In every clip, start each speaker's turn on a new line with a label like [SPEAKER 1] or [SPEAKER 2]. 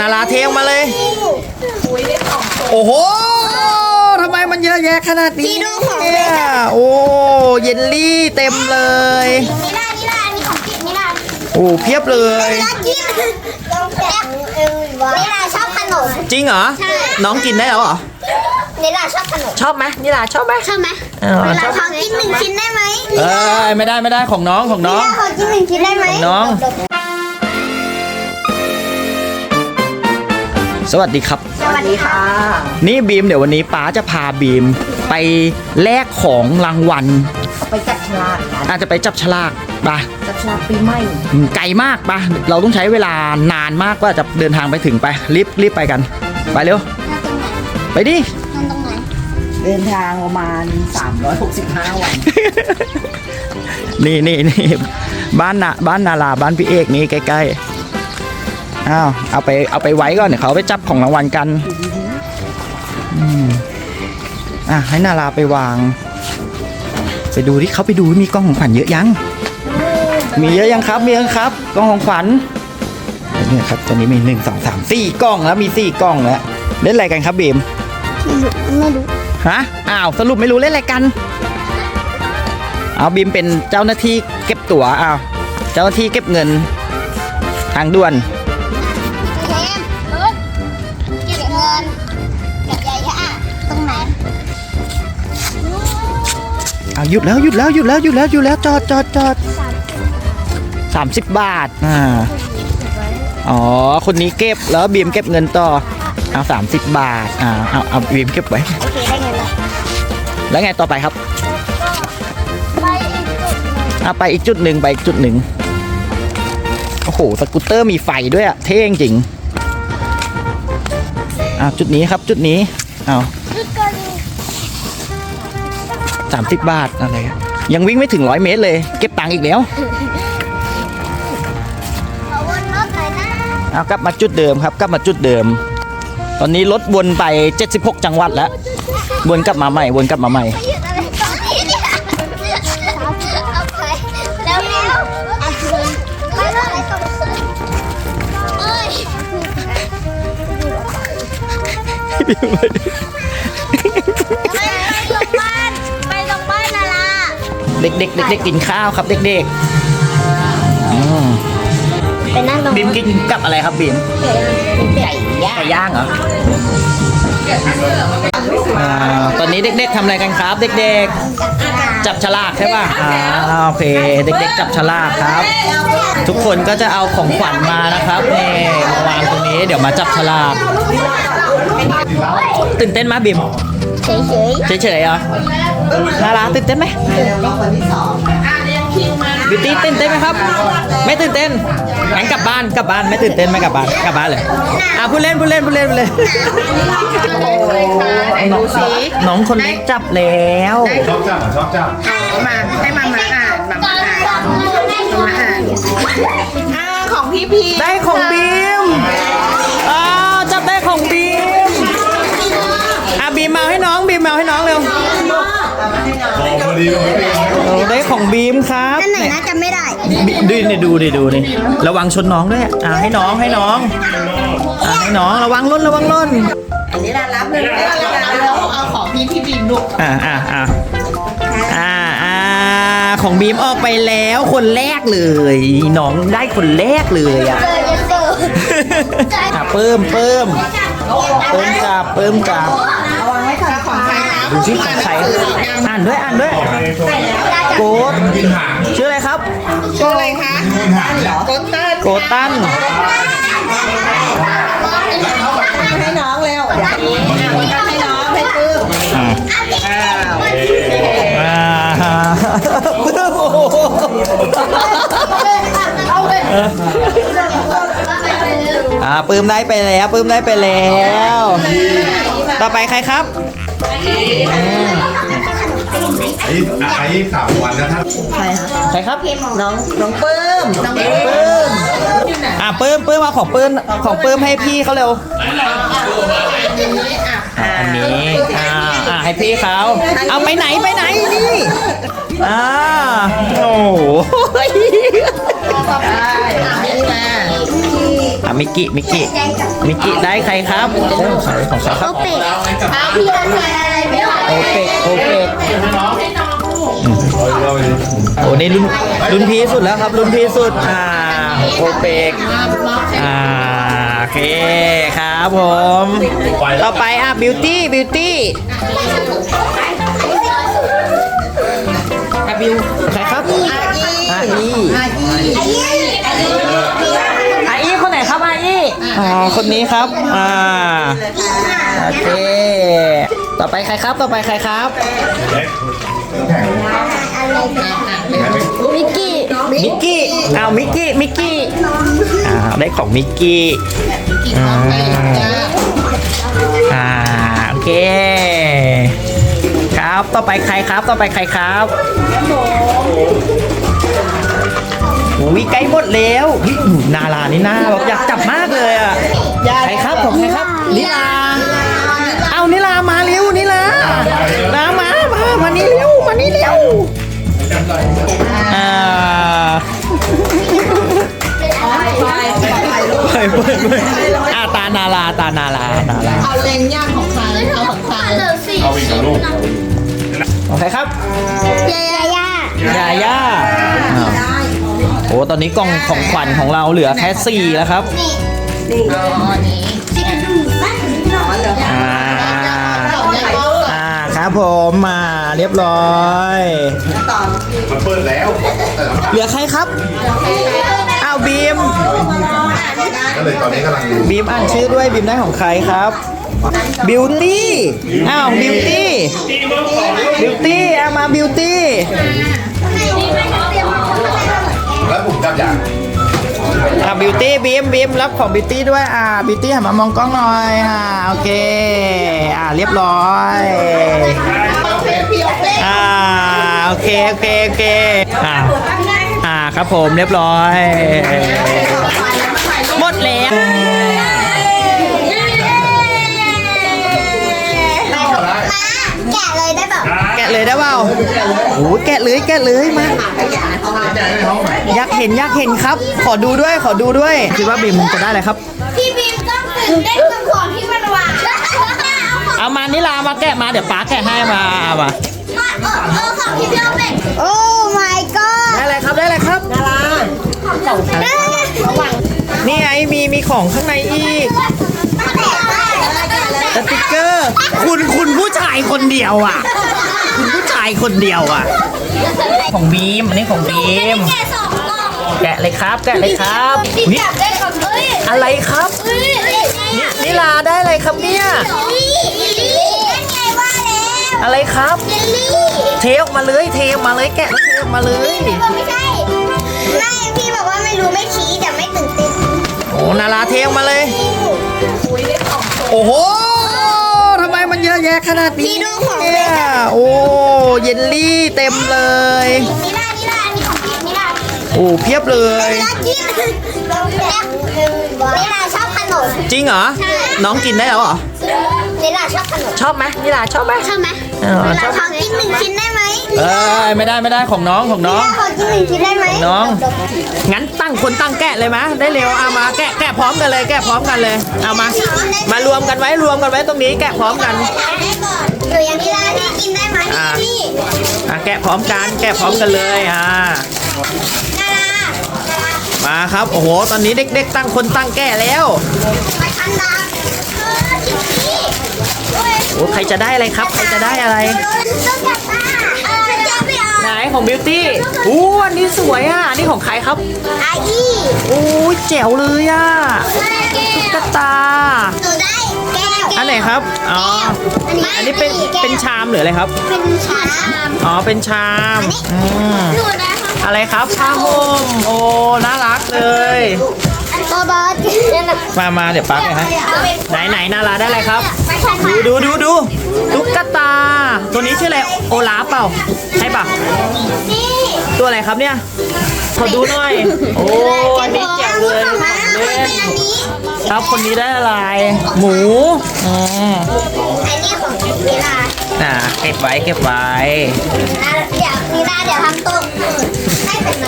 [SPEAKER 1] นาราเทออกมาเลย โอ้โหทำไมมันเยอะแยะขนาดนี้
[SPEAKER 2] ที่ดูของ
[SPEAKER 1] เนี่ยโอ้เยลลี่เต็มเลย
[SPEAKER 2] นี่ล่ะนี่ล่ะมีของกินนี่ล่ะ
[SPEAKER 1] โอ้เพียบเลย
[SPEAKER 2] นี่ล่ะกินนี่ล่ะชอบขนม
[SPEAKER 1] จริงเหรอ
[SPEAKER 2] ใช่
[SPEAKER 1] น้องกินได้แล้วเหรอ
[SPEAKER 2] นี่ล่ะชอบขนม
[SPEAKER 1] ชอบไหมนี่ล่ะชอบไหม
[SPEAKER 2] ชอบไหม
[SPEAKER 1] เออ
[SPEAKER 2] นี่
[SPEAKER 1] ช
[SPEAKER 2] ล่ะ
[SPEAKER 1] อบ
[SPEAKER 2] ขอกินหนึ่งชิ้นได้ไหม
[SPEAKER 1] เอ้ยไม่ได้ไม่ได้ของน้องของน้อง
[SPEAKER 2] นี่ล่ะขอกินหนึ่งชิ้นได้ไหม
[SPEAKER 1] ของน้อง สวัสดีครับ
[SPEAKER 2] สวัสดีค่ะ
[SPEAKER 1] นี่บีมเดี๋ยววันนี้ป้าจะพาบีมไปแลกของรางวัล
[SPEAKER 3] ไปจับฉลากกัน
[SPEAKER 1] อาจจะไปจับฉลากปะ
[SPEAKER 3] จับฉลากปีใหม่
[SPEAKER 1] อืมไกลมากปะเราต้องใช้เวลานานมากกว่าจะเดินทางไปถึงไปรีบรีบไปกัน ไปเร็ว ไปดิ
[SPEAKER 2] นั่นตรงไหน
[SPEAKER 3] เดินทางประมาณ 365 วัน
[SPEAKER 1] นี่นี่นี่บ้านนาบ้านนาราบ้านพี่เอกนี่ใกล้ๆ อ้าวเอาไปเอาไปไว้ก่อนเดี๋ยวเขาเอาไปจับของรางวัลกันอืมอะให้นาราไปวาง ไปดูที่เขาไปดูมีกล้องของขวัญเยอะยัง มีเยอะยังครับมีเยอะครับ กล้องของขวัญเนี่ยครับตอนนี้มีหนึ่งสองสามสี่กล้องแล้วมีสี่กล้องแล้วเล่นอะไรกันครับบีม
[SPEAKER 2] ไม่รู้
[SPEAKER 1] ฮะอ้าวสรุปไม่รู้เล่นอะไรกันเอาบีมเป็นเจ้าหน้าที่เก็บตั๋วอ้าวเจ้าหน้าที่เก็บเงิน ทางด่วน อ้าวหยุดแล้วหยุดแล้วหยุดแล้วหยุดแล้วหยุดแล้วจอดจอดจอดสามสิบบาทอ่าอ๋อคนนี้เก็บแล้วบีมเก็บเงินต่อเอาสามสิบบาทอ่าเอาเอาบีมเก็บไว้
[SPEAKER 2] โอเคได้เงินแล้ว
[SPEAKER 1] แล้วไงต่อไปครับ
[SPEAKER 2] ไปอีกจุดหนึ่ง
[SPEAKER 1] เอาไปอีกจุดหนึ่งไปอีกจุดหนึ่งโอ้โหสกูตเตอร์มีไฟด้วยอะเท่จริงอ่าจุดนี้ครับจุดนี้เอา 30 บาทอะไรยังวิ่งไม่ถึงร้อยเมตรเลย เก็บตังค์อีกแล้วเอากลับมาจุดเดิมครับ กลับมาจุดเดิม ตอนนี้รถวนไป 76 จังหวัดแล้ว วนกลับมาใหม่ วนกลับมาใหม่
[SPEAKER 2] ไป เด็
[SPEAKER 1] กๆเด็กๆกินข้าวครับ เด็กๆอืม
[SPEAKER 2] ไปนั่งตรง
[SPEAKER 1] บีมกินกับอะไรครับบีม
[SPEAKER 2] ไก่ย่าง
[SPEAKER 1] ไก่ย่างเหรออ่าตอนนี้เด็กๆทำอะไรกันครับ เด็กๆ จับฉลากใช่ป่ะอ่าโอเค เด็กๆ จับฉลากครับ ทุกคนก็จะเอาของขวัญมานะครับนี่มาวางตรงนี้เดี๋ยวมาจับฉลากตื่นเต้นไหมบิม
[SPEAKER 2] เฉย
[SPEAKER 1] เฉยๆเหรอนาราตื่นเต้นไหมบิวตี้ตื่นเต้นไหมครับ ไม่ตื่นเต้นงั้นกลับบ้านกลับบ้านไม่ตื่นเต้นไม่กลับบ้านกลับบ้านเลยอะพูดเล่นพูดเล่นพูดเล่นพูดเล่นน้องน้องคนเล็กจับแล้ว
[SPEAKER 4] ชอบจับอะชอบจับ
[SPEAKER 3] มาให้มามาอ่านมามาอ่านมาอ่านอ่าของพี่พี
[SPEAKER 1] ได้ของบี ของ
[SPEAKER 4] พอดีเลย
[SPEAKER 1] โอ้ได้ของบีมครับ
[SPEAKER 2] อันไหนนะจำไม่ได้
[SPEAKER 1] ดูนี่ดูดิดูนี่ระวังชนน้องด้วยอ่าให้น้องให้น้องอ่าให้น้องระวังล้นระวังล้น
[SPEAKER 3] อันนี้ร้านรับเลยแล้วเอาของพี่พี่บีมลูก
[SPEAKER 1] อ่าอ่าอ่าอ่าอ่าของบีมออกไปแล้วคนแรกเลยน้องได้คนแรกเลยอะ
[SPEAKER 2] เจอยังเจอ
[SPEAKER 1] อะเพิ่มเพิ่มเพิ่มจับเพิ่มจับ
[SPEAKER 3] ว
[SPEAKER 1] ดูชื่อของใครอ่านด้วยอ่านด้วยโกด
[SPEAKER 4] กินหาง
[SPEAKER 1] ชื่ออะไรครับ
[SPEAKER 3] ชื่ออะไรคะโกเตอร์
[SPEAKER 1] โกตัน
[SPEAKER 3] ให้น้องเร็วเดี๋ยวให้น้องให้ปื้ม
[SPEAKER 1] อ่า
[SPEAKER 3] อ้าว
[SPEAKER 1] อ่าเพิ่มโอ้โหอ่าปื้มได้ไปแล้วปื้มได้ไปแล้ว ต่อไปใครครับ
[SPEAKER 4] ไอ้ไอ้สามวันแล้วถ้า
[SPEAKER 1] ใครครับ
[SPEAKER 3] น้องน้องปื้มน้องปื้
[SPEAKER 1] ปื้
[SPEAKER 3] ม
[SPEAKER 1] มอ่าปื้มปื้มเอาของปื้มของปื้มให้พี่เขาเร็วอะอันนี้อ่าอ่าให้พี่เขาเอาไปไหนไปไหนนี่อ่าโอ้โห
[SPEAKER 3] ได้นี่มา
[SPEAKER 1] อะมิกกี้มิกกี้มิกกี้ได้ใครครับโอ้ใครของใครครับ
[SPEAKER 2] เป็ดพี่จะใส่อะไรไม่ไหว
[SPEAKER 1] โอเปกโอเปก
[SPEAKER 4] เราไปดิ
[SPEAKER 1] โอ้นี่รุ่นรุ่นพี่สุดแล้วครับ รุ่นพี่สุดอ่าโอเปกอ่าโอเคครับผม ต่อไปอะบิวตี้บิวตี้ คนนี้ครับ อ่า โอเค ต่อไปใครครับ ต่อไปใครครับ
[SPEAKER 4] เล็กแข็ง
[SPEAKER 2] มิกกี้
[SPEAKER 1] มิกกี้เอามิกกี้ มิกกี้ อ่า ได้ของมิกกี้
[SPEAKER 3] กี่ท้องไปจ้า
[SPEAKER 1] อ่า โอเค ครับ ต่อไปใครครับ ต่อไปใครครับโอ้ยใกล้หมดแล้ววิหนูนาลานี่น่าแบบอยากจับมากเลยอะ ใครครับของใครครับนิลา เอานิลามาเร็วนิลานามามามานี่เร็วมานี่เร็วอ่า
[SPEAKER 3] ไปไปลูก
[SPEAKER 1] เฮ้ยเฮ้ยเฮ้ยอ่าตานาลาตานาลานาลา
[SPEAKER 3] เอาแรงย่างของใครเอาของใคร
[SPEAKER 2] เหลือสี่
[SPEAKER 4] เอาอีกกับลูก
[SPEAKER 1] ของใครครับ
[SPEAKER 2] ยาย่ายา
[SPEAKER 1] ย่าอ้าวโอ้ตอนนี้กล่องของขวัญของเราเหลือแค่สี่แล้วครับ
[SPEAKER 2] นี่
[SPEAKER 3] อ๋อนี้
[SPEAKER 2] ที่กระดูกบ้านหน่อย
[SPEAKER 1] อ่า
[SPEAKER 3] เอาเนี่ยก็
[SPEAKER 1] อ่าครับผมมาเรียบร้อย
[SPEAKER 4] มันเปิดแล้ว
[SPEAKER 1] เหลือใครครับอ้าวบีม
[SPEAKER 4] ก็เลยตอนนี้กำลังดู
[SPEAKER 1] บีมอ่านชื่อด้วยบีมได้ของใครครับบิวตี้อ้าวบิวตี้บิวตี้เอามาบิวตี้
[SPEAKER 4] บิ
[SPEAKER 1] วตี้บีมบีมรับของบิวตี้ด้วยอ่าบิวตี้หันมามองกล้องหน่อยอ่าโอเคอ่าเรียบร้อยอ่าโอเคโอเคโอเคอ่าอ่าครับผมเรียบร้อย หมดแล้ว
[SPEAKER 2] แกะเลยได้แบบ
[SPEAKER 1] แกะเลยได้เปล่าโอ้แกะเลยแกะเลยมา อยากเห็นอยากเห็นครับ ขอดูด้วยขอดูด้วยคิดว่าบีมจะได้อะไรครับ
[SPEAKER 2] พี่บีมต้องตื่นเต้นกับของที่มันวาง
[SPEAKER 1] เอามานิลามาแกะมาเดี๋ยวป๋าแกะให้มาเอามา
[SPEAKER 2] มาเออเออของที่พี่เอาเป็นโอ้ my god
[SPEAKER 1] ได้อะไรครับได้อะไรครับนี่ไงมีมีของข้างในอีกสติกเกอร์ คุณคุณผู้ชายคนเดียวอะ คุณผู้ชายคนเดียวอะ ของบีมอันนี้ของบีม
[SPEAKER 2] แกะสองกล่อง
[SPEAKER 1] แกะเลยครับ แกะเลยครับ
[SPEAKER 2] พี่
[SPEAKER 1] อุ๊ย
[SPEAKER 2] จับได้กับเอ้ย
[SPEAKER 1] อะไรครับ
[SPEAKER 2] เอ้ยเนี่ย
[SPEAKER 1] นิลาได้อะไรครับเนี่ย
[SPEAKER 2] เยลลี่เยลลี่นั่นไงว่าแล้ว
[SPEAKER 1] อะไรครับ
[SPEAKER 2] เยลลี่
[SPEAKER 1] เทออกมาเลย เทออกมาเลยแกะแล้วเทออกมาเลย
[SPEAKER 2] พี่บอกไม่ใช่ ไม่พี่บอกว่าไม่รู้ไม่ชี้แต่ไม่ตื่นเต้น
[SPEAKER 1] โอ้นาราเทออกมาเลย โอ้โหทำไม มันเยอะแยะขนาดนี้
[SPEAKER 2] พี่ดูของ
[SPEAKER 1] เนี่ยโอ้เยลลี่เต็มเลย
[SPEAKER 2] นี่ล่ะนี่ล่ะอันนี้ของพี่นี่ล่ะ
[SPEAKER 1] โอ้เพียบเลย
[SPEAKER 2] นี่ล่ะกินนี่ล่ะชอบขนม
[SPEAKER 1] จริงเหรอ น้องกินได้แล้วเหรอ
[SPEAKER 2] นี่ล่ะชอบขนม
[SPEAKER 1] ชอบไหมนิลาชอบไหม
[SPEAKER 2] ชอบไหม
[SPEAKER 1] เออชอบ
[SPEAKER 2] ขอกินหนึ่งชิ้นได้ไหม
[SPEAKER 1] เอ้ยไม่ได้ไม่ได้ของน้องของน้อง
[SPEAKER 2] ขอกินหนึ่งชิ้นได้ไหม
[SPEAKER 1] น้อง งั้นตั้งคนตั้งแกะเลยไหมได้เร็วเอามาแกะแกะพร้อมกันเลยแกะพร้อมกันเลยเอามามารวมกันไว้รวมกันไว้ตรงนี้แกะพร้อมกัน
[SPEAKER 2] ได้ก่อนหนูยังนี่ล่ะที่กินได้ไหม
[SPEAKER 1] อ่า
[SPEAKER 2] นี่
[SPEAKER 1] อะแกะพร้อมกันแกะพร้อมกันเลยอ่า
[SPEAKER 2] นารา
[SPEAKER 1] มาครับโอ้โหตอนนี้เด็กๆตั้งคนตั้งแกะแล้ว
[SPEAKER 2] มาทันดาเออชิคกี้โอ้ย
[SPEAKER 1] โอ้ใครจะได้อะไรครับ ใครจะได้อะไร
[SPEAKER 2] ต้องจับตาเออจะไม่เอา
[SPEAKER 1] ไหนของบิวตี้อู้อันนี้สวยอะอันนี้ของใครครับ
[SPEAKER 2] อาอี
[SPEAKER 1] โอ้ยแจ๋วเลยอะตุ๊กตา
[SPEAKER 2] หนูได้แก้ว
[SPEAKER 1] อันไหนครับ อ๋อ อันนี้เป็นเป็นชามหรืออะไรครับ
[SPEAKER 2] เป็นชาม
[SPEAKER 1] อ๋อ เป็นชามอืม
[SPEAKER 2] หนูได้
[SPEAKER 1] อะไรครับผ้าห่มโอ้ น่ารักเลย
[SPEAKER 2] บอบอส
[SPEAKER 1] มามาเดี๋ยวปั๊บเลยฮะไหนไหนนาราได้อะไรครับ
[SPEAKER 2] ไม่ใช่ค่ะ
[SPEAKER 1] ดูดูดูดูตุ๊กตา ตัวนี้ชื่ออะไรโอลาฟเปล่าใช่ปะ
[SPEAKER 2] นี่
[SPEAKER 1] ตัวอะไรครับเนี่ยขอดูหน่อย โอ้อันนี้แจ๋วเลย
[SPEAKER 2] ของ
[SPEAKER 1] ข
[SPEAKER 2] มา
[SPEAKER 1] อง
[SPEAKER 2] เป็
[SPEAKER 1] เล่
[SPEAKER 2] น
[SPEAKER 1] น
[SPEAKER 2] อันนี้
[SPEAKER 1] ครับคนนี้ได้อะไร หมูอืม
[SPEAKER 2] อันนี้ของเวลา
[SPEAKER 1] น่ะเก็บไว้เก็บไว้
[SPEAKER 2] อะเดี๋ยวหนูนี้นะเดี๋ยวทำตกไม่เป็นไร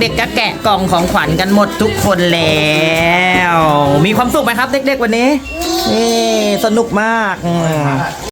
[SPEAKER 1] เด็กๆก็แกะกล่องของขวัญกันหมดทุกคนแล้ว มีความสุขไหมครับ เด็กๆวันนี้ นี่สนุกมาก